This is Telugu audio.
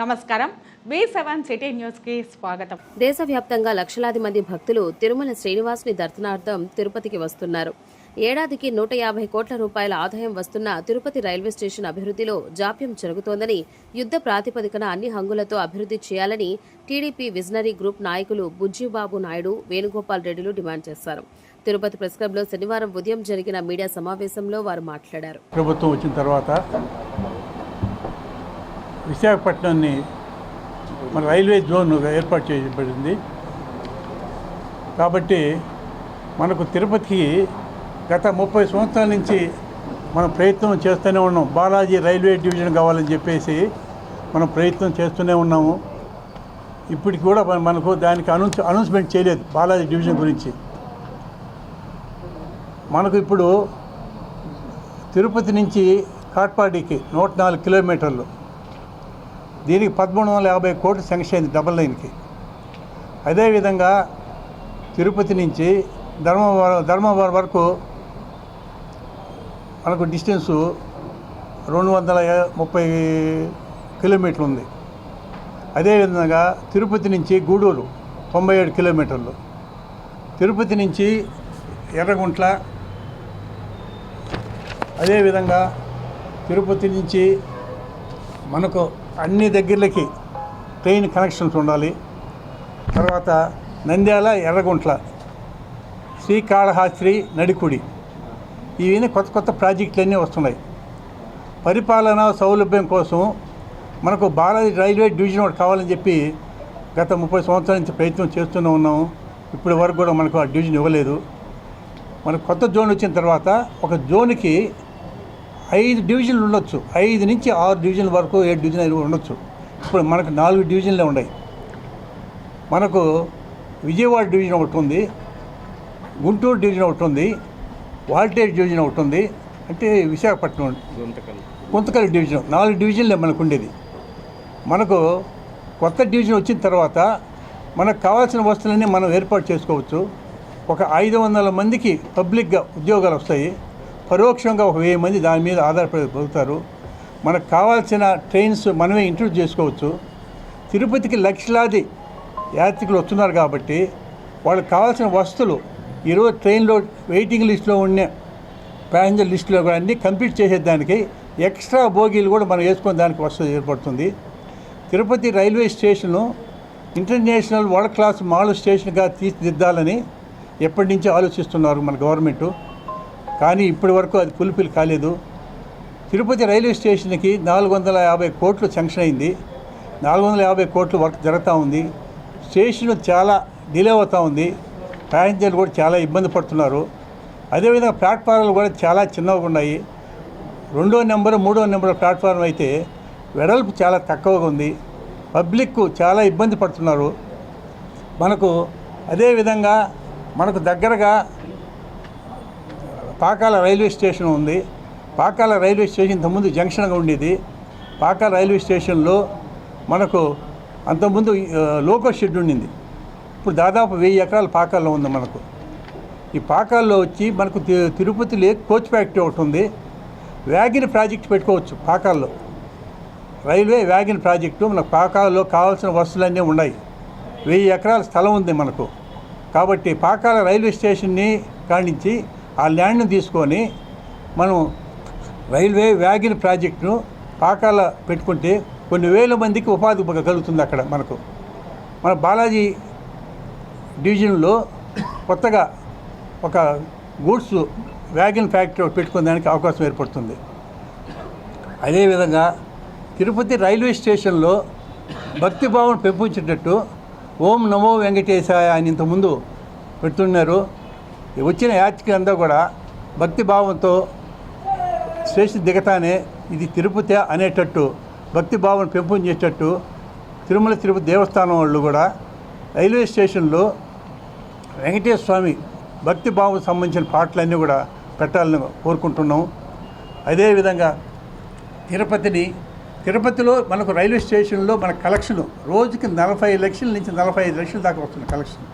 నమస్కారం. వి సెవెన్ సిటీ న్యూస్కి స్వాగతం. దేశవ్యాప్తంగా లక్షలాది మంది భక్తులు తిరుమల శ్రీనివాసుని దర్శనార్థం తిరుపతికి వస్తున్నారు. ఏడాదికి నూట యాభై కోట్ల రూపాయల ఆదాయం వస్తున్న తిరుపతి రైల్వే స్టేషన్ అభివృద్ధిలో జాప్యం జరుగుతోందని యుద్ధ ప్రాతిపదికన అన్ని హంగులతో అభివృద్ధి చేయాలని టీడీపీ విజనరీ గ్రూప్ నాయకులు బుజ్జిబాబు నాయుడు వేణుగోపాల్ రెడ్డిలు డిమాండ్ చేశారు. తిరుపతి ప్రెస్ క్లబ్లో శనివారం ఉదయం జరిగిన మీడియా సమావేశంలో వారు మాట్లాడారు. ప్రభుత్వం వచ్చిన తర్వాత విశాఖపట్నాన్ని మన రైల్వే జోన్ ఏర్పాటు చేయబడింది. కాబట్టి మనకు తిరుపతికి గత ముప్పై సంవత్సరాల నుంచి మనం ప్రయత్నం చేస్తూనే ఉన్నాం. బాలాజీ రైల్వే డివిజన్ కావాలని చెప్పేసి మనం ప్రయత్నం చేస్తూనే ఉన్నాము. ఇప్పటికి కూడా మనకు దానికి అనౌన్స్ అనౌన్స్మెంట్ చేయలేదు బాలాజీ డివిజన్ గురించి. మనకు ఇప్పుడు తిరుపతి నుంచి కాట్పాడికి నూట నాలుగు కిలోమీటర్లు. దీనికి పదమూడు వందల యాభై కోట్లు శాంక్షన్ అయింది డబల్ లైన్కి అదేవిధంగా తిరుపతి నుంచి ధర్మవరం ధర్మవరం వరకు మనకు డిస్టెన్సు రెండు వందల ముప్పై కిలోమీటర్లు ఉంది. అదేవిధంగా తిరుపతి నుంచి గూడూరు తొంభై ఏడు కిలోమీటర్లు. తిరుపతి నుంచి ఎర్రగుంట్ల అదేవిధంగా తిరుపతి నుంచి మనకు అన్ని దగ్గరలకి ట్రైన్ కనెక్షన్స్ ఉండాలి. తర్వాత నంద్యాల ఎర్రగుంట్ల శ్రీకాళహాస్త్రి నడికుడి. ఇవన్నీ కొత్త కొత్త ప్రాజెక్టులన్నీ వస్తున్నాయి. పరిపాలన సౌలభ్యం కోసం మనకు బాలాజీ రైల్వే డివిజన్ ఒకటి కావాలని చెప్పి గత ముప్పై సంవత్సరాల నుంచి ప్రయత్నం చేస్తూనే ఉన్నాము ఇప్పటి వరకు కూడా మనకు ఆ డివిజన్ ఇవ్వలేదు. మనకు కొత్త జోన్ వచ్చిన తర్వాత ఒక జోన్కి ఐదు డివిజన్లు ఉండొచ్చు. ఐదు నుంచి ఆరు డివిజన్ల వరకు ఏడు డివిజన్లు ఉండొచ్చు. ఇప్పుడు మనకు నాలుగు డివిజన్లే ఉన్నాయి. మనకు విజయవాడ డివిజన్ ఒకటి ఉంది. గుంటూరు డివిజన్ ఒకటి ఉంది. వాల్టేజ్ డివిజన్ ఒకటి ఉంది. అంటే విశాఖపట్నం గుంతకల్ డివిజన్. నాలుగు డివిజన్లే మనకు ఉండేది. మనకు కొత్త డివిజన్ వచ్చిన తర్వాత మనకు కావాల్సిన వస్తువులన్నీ మనం ఏర్పాటు చేసుకోవచ్చు. ఒక ఐదు వందల మందికి పబ్లిక్గా ఉద్యోగాలు వస్తాయి. పరోక్షంగా ఒక వెయ్యి మంది దాని మీద ఆధారపడి బతుకుతారు. మనకు కావాల్సిన ట్రైన్స్ మనమే ఇంట్రడ్యూస్ చేసుకోవచ్చు. తిరుపతికి లక్షలాది యాత్రికులు వస్తున్నారు కాబట్టి వాళ్ళకి కావాల్సిన వస్తువులు ఈరోజు ట్రైన్లో వెయిటింగ్ లిస్ట్లో ఉన్న ప్యాసింజర్ లిస్టులో కూడా అన్నీ కంప్లీట్ చేసేదానికి ఎక్స్ట్రా బోగీలు కూడా మనం వేసుకునే దానికి వసతి ఏర్పడుతుంది. Tirupati railway station international world class mall స్టేషన్గా తీర్చిదిద్దాలని ఎప్పటి నుంచి ఆలోచిస్తున్నారు మన గవర్నమెంటు. కానీ ఇప్పటి వరకు అది ఫుల్ఫిల్ కాలేదు. తిరుపతి రైల్వే స్టేషన్కి నాలుగు వందల యాభై కోట్లు శాంక్షన్ అయింది. నాలుగు వందల యాభై కోట్లు వర్క్ జరుగుతూ ఉంది. స్టేషన్ చాలా డిలే అవుతూ ఉంది. ప్యాసింజర్లు కూడా చాలా ఇబ్బంది పడుతున్నారు. అదేవిధంగా ప్లాట్ఫారాలు కూడా చాలా చిన్నగా ఉన్నాయి. రెండో నెంబర్ మూడో నెంబర్ ప్లాట్ఫారం అయితే వెడల్పు చాలా తక్కువగా ఉంది. పబ్లిక్ చాలా ఇబ్బంది పడుతున్నారు. మనకు అదేవిధంగా మనకు దగ్గరగా పాకాల రైల్వే స్టేషన్ ఉంది. పాకాల రైల్వే స్టేషన్ ఇంతకుముందు జంక్షన్గా ఉండేది. పాకాల రైల్వే స్టేషన్లో మనకు అంతకుముందు లోకల్ షెడ్ ఉండింది. ఇప్పుడు దాదాపు వెయ్యి ఎకరాల పాకాల్లో ఉంది మనకు. ఈ పాకాల్లో వచ్చి మనకు తి- తిరుపతి లేక్ కోచ్ ఫ్యాక్టరీ ఒకటి ఉంది. వ్యాగిన్ ప్రాజెక్ట్ పెట్టుకోవచ్చు పాకాల్లో. రైల్వే వ్యాగిన్ ప్రాజెక్టు మనకు పాకాల్లో కావాల్సిన వస్తువులన్నీ ఉన్నాయి. వెయ్యి ఎకరాల స్థలం ఉంది మనకు. కాబట్టి పాకాల రైల్వే స్టేషన్ని కానించి ఆ ల్యాండ్ని తీసుకొని మనం రైల్వే వ్యాగిన్ ప్రాజెక్టును పాకాల పెట్టుకుంటే కొన్ని వేల మందికి ఉపాధి కలుగుతుంది అక్కడ మనకు. మన బాలాజీ డివిజన్లో కొత్తగా ఒక గూడ్స్ వ్యాగన్ ఫ్యాక్టరీ ఒకటి పెట్టుకునే దానికి అవకాశం ఏర్పడుతుంది. అదేవిధంగా తిరుపతి రైల్వే స్టేషన్లో భక్తిభావం పెంపొంచేటట్టు ఓం నమో వెంకటేశాయ అని ఇంతకుముందు పెడుతున్నారు. వచ్చిన యాత్రికులంతా కూడా భక్తిభావంతో స్టేషన్ దిగతానే ఇది తిరుపతి అనేటట్టు భక్తిభావం పెంపొందేటట్టు తిరుమల తిరుపతి దేవస్థానం వాళ్ళు కూడా రైల్వే స్టేషన్లో వెంకటేశ్వర స్వామి భక్తిభావం సంబంధించిన పాటలన్నీ కూడా పెట్టాలని కోరుకుంటున్నాం. అదేవిధంగా తిరుపతిని తిరుపతిలో మనకు రైల్వే స్టేషన్లో మన కలెక్షన్ రోజుకి నలభై లక్షల నుంచి నలభై ఐదు లక్షల దాకా వస్తుంది కలెక్షన్.